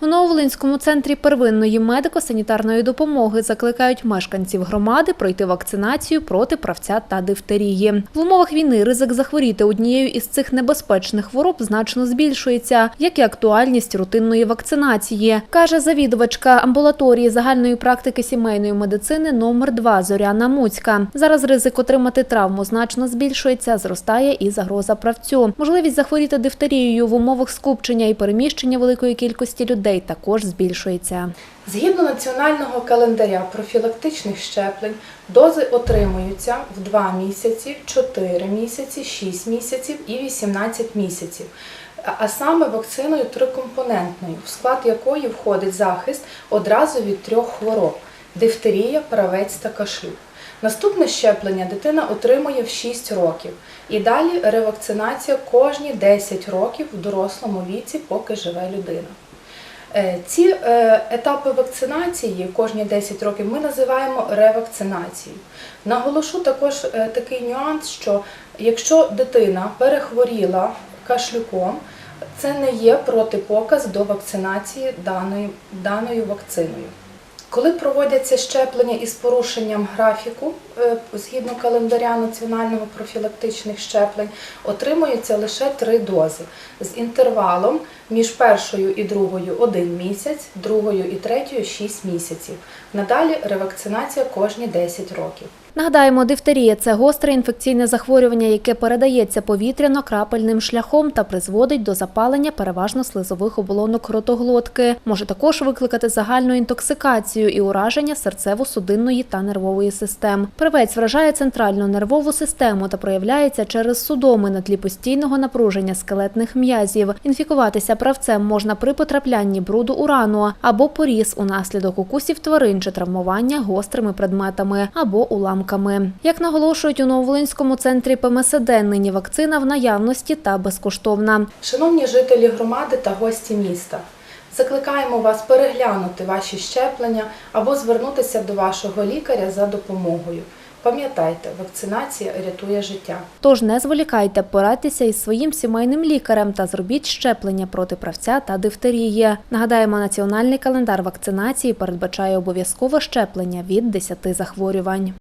У Нововолинському центрі первинної медико-санітарної допомоги закликають мешканців громади пройти вакцинацію проти правця та дифтерії. В умовах війни ризик захворіти однією із цих небезпечних хвороб значно збільшується, як і актуальність рутинної вакцинації, каже завідувачка амбулаторії загальної практики сімейної медицини номер 2 Зоряна Муцька. Зараз ризик отримати травму значно збільшується, зростає і загроза правцю. Можливість захворіти дифтерією в умовах скупчення і переміщення великої кількості людей також збільшується. Згідно національного календаря профілактичних щеплень, дози отримуються в 2 місяці, 4 місяці, 6 місяців і 18 місяців. А- саме вакциною трикомпонентною, в склад якої входить захист одразу від трьох хвороб: дифтерія, правець та кашлюк. Наступне щеплення дитина отримує в 6 років. І далі ревакцинація кожні 10 років в дорослому віці, поки живе людина. Е, Ці е, етапи вакцинації кожні 10 років ми називаємо ревакцинацією. Наголошу також е, такий нюанс, що якщо дитина перехворіла кашлюком, це не є протипоказ до вакцинації даною, даною вакциною. Коли проводяться щеплення із порушенням графіку, е, згідно календаря національного профілактичних щеплень, отримуються лише три дози з інтервалом між першою і другою один місяць, другою і третьою 6 місяців. Надалі ревакцинація кожні 10 років. Нагадаємо, дифтерія це гостре інфекційне захворювання, яке передається повітряно-крапельним шляхом та призводить до запалення переважно слизових оболонок ротоглотки. Може також викликати загальну інтоксикацію і ураження серцево-судинної та нервової систем. Привець вражає центральну нервову систему та проявляється через судоми на тлі постійного напруження скелетних м'язів. Інфікуватися правцем можна при потраплянні бруду у рану або поріз унаслідок укусів тварин чи травмування гострими предметами або уламками. Як наголошують у Нововолинському центрі ПМСД, нині вакцина в наявності та безкоштовна. Шановні жителі громади та гості міста, закликаємо вас переглянути ваші щеплення або звернутися до вашого лікаря за допомогою. Пам'ятайте, вакцинація рятує життя. Тож не зволікайте, порадьтеся із своїм сімейним лікарем та зробіть щеплення проти правця та дифтерії. Нагадаємо, національний календар вакцинації передбачає обов'язкове щеплення від 10 захворювань.